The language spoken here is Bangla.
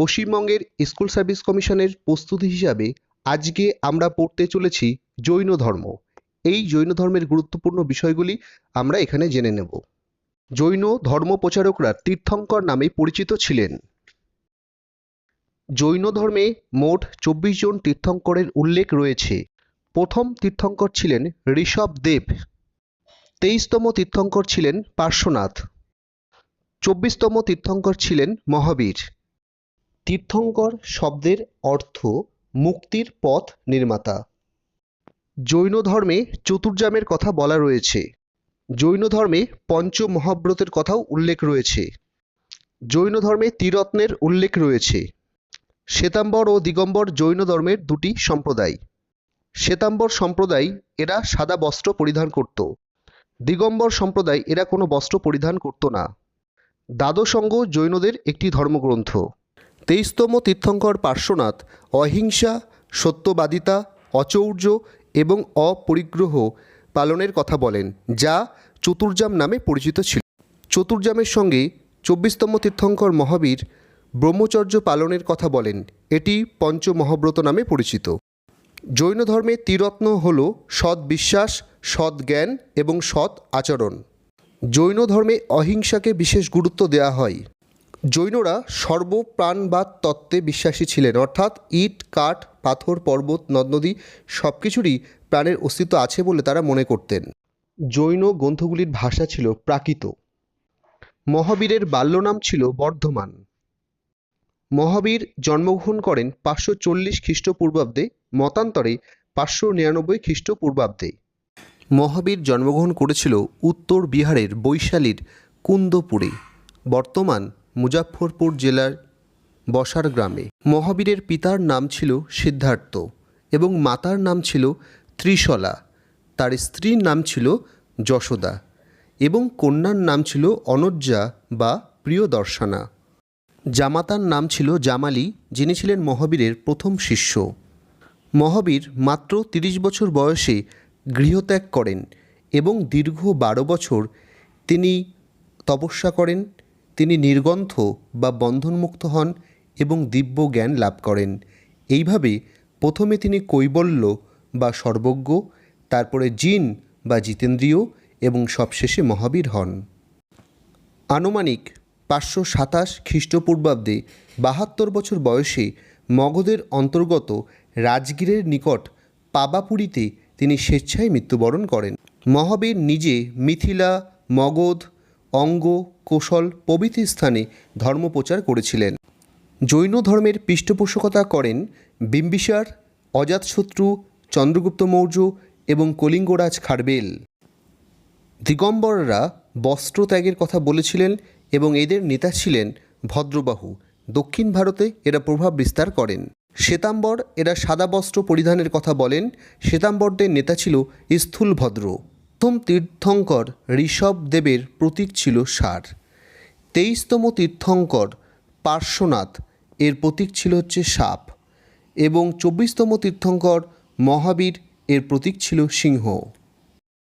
পশ্চিমবঙ্গের স্কুল সার্ভিস কমিশনের প্রস্তুতি হিসাবে আজকে আমরা পড়তে চলেছি জৈন ধর্ম। এই জৈন ধর্মের গুরুত্বপূর্ণ বিষয়গুলি আমরা এখানে জেনে নেব। জৈন ধর্ম প্রচারকরা তীর্থঙ্কর নামে পরিচিত ছিলেন। জৈন ধর্মে মোট চব্বিশ জন তীর্থঙ্করের উল্লেখ রয়েছে। প্রথম তীর্থঙ্কর ছিলেন ঋষভ দেব। তেইশতম তীর্থঙ্কর ছিলেন পার্শ্বনাথ। চব্বিশতম তীর্থঙ্কর ছিলেন মহাবীর। তীর্থঙ্কর শব্দের অর্থ মুক্তির পথ নির্মাতা। জৈন ধর্মে চতুর্জামের কথা বলা রয়েছে। জৈন ধর্মে পঞ্চ মহাব্রতের কথাও উল্লেখ রয়েছে। জৈন ধর্মে ত্রিরত্নের উল্লেখ রয়েছে। শ্বেতাম্বর ও দিগম্বর জৈন ধর্মের দুটি সম্প্রদায়। শ্বেতাম্বর সম্প্রদায় এরা সাদা বস্ত্র পরিধান করত। দিগম্বর সম্প্রদায় এরা কোনো বস্ত্র পরিধান করত না। দ্বাদশঙ্গ জৈনদের একটি ধর্মগ্রন্থ। তেইশতম তীর্থঙ্কর পার্শ্বনাথ অহিংসা, সত্যবাদিতা, অচৌর্য এবং অপরিগ্রহ পালনের কথা বলেন, যা চতুর্জাম নামে পরিচিত ছিল। চতুর্জামের সঙ্গে চব্বিশতম তীর্থঙ্কর মহাবীর ব্রহ্মচর্য পালনের কথা বলেন, এটি পঞ্চমহাব্রত নামে পরিচিত। জৈন ধর্মে ত্রিরত্ন হল সৎ বিশ্বাস, সৎ জ্ঞান এবং সৎ আচরণ। জৈন ধর্মে অহিংসাকে বিশেষ গুরুত্ব দেওয়া হয়। জৈনরা সর্বপ্রাণবাদ তত্ত্বে বিশ্বাসী ছিলেন। অর্থাৎ ইট, কাঠ, পাথর, পর্বত, নদ, নদী সব কিছুরই প্রাণের অস্তিত্ব আছে বলে তারা মনে করতেন। জৈন গ্রন্থগুলির ভাষা ছিল প্রাকৃত। মহাবীরের বাল্যনাম ছিল বর্ধমান। মহাবীর জন্মগ্রহণ করেন পাঁচশো চল্লিশ খ্রিস্টপূর্বাব্দে, মতান্তরে পাঁচশো নিরানব্বই খ্রিস্টপূর্বাব্দে। মহাবীর জন্মগ্রহণ করেছিল উত্তর বিহারের বৈশালীর কুন্দপুরে। বর্তমান মুজাফফরপুর জেলার বসার গ্রামে। মহাবীরের পিতার নাম ছিল সিদ্ধার্থ এবং মাতার নাম ছিল ত্রিশলা। তার স্ত্রীর নাম ছিল যশোদা এবং কন্যার নাম ছিল অনজ্জা বা প্রিয়দর্শনা। জামাতার নাম ছিল জামালি, যিনি ছিলেন মহাবীরের প্রথম শিষ্য। মহাবীর মাত্র তিরিশ বছর বয়সে গৃহত্যাগ করেন এবং দীর্ঘ বারো বছর তিনি তপস্যা করেন তিনি নির্গন্থ বা বন্ধনমুক্ত হন এবং দিব্য জ্ঞান লাভ করেন। এইভাবে প্রথমে তিনি কৈবল্য বা সর্বজ্ঞ, তারপরে জিন বা জিতেন্দ্রীয় এবং সবশেষে মহাবীর হন। আনুমানিক পাঁচশো সাতাশ খ্রিস্টপূর্বাব্দে বাহাত্তর বছর বয়সে মগধের অন্তর্গত রাজগীরের নিকট পাবাপুরীতে তিনি স্বেচ্ছায় মৃত্যুবরণ করেন। মহাবীর নিজে মিথিলা, মগধ অঙ্গ, কৌশল, প্রভৃতি স্থানে ধর্মপ্রচার করেছিলেন। জৈন ধর্মের পৃষ্ঠপোষকতা করেন বিম্বিসার, অজাতশত্রু, চন্দ্রগুপ্ত মৌর্য এবং কলিঙ্গরাজ খারবেল দিগম্বররা বস্ত্র ত্যাগের কথা বলেছিলেন এবং এদের নেতা ছিলেন ভদ্রবাহু। দক্ষিণ ভারতে এরা প্রভাব বিস্তার করেন। শ্বেতাম্বর এরা সাদা বস্ত্র পরিধানের কথা বলেন। শ্বেতাম্বরদের নেতা ছিল স্থূলভদ্র। প্রথম তীর্থঙ্কর ঋষভ দেবের প্রতীক ছিল ষাঁড় তেইশতম তীর্থঙ্কর পার্শ্বনাথ এর প্রতীক ছিল হচ্ছে সাপ এবং চব্বিশতম তীর্থঙ্কর মহাবীর এর প্রতীক ছিল সিংহ।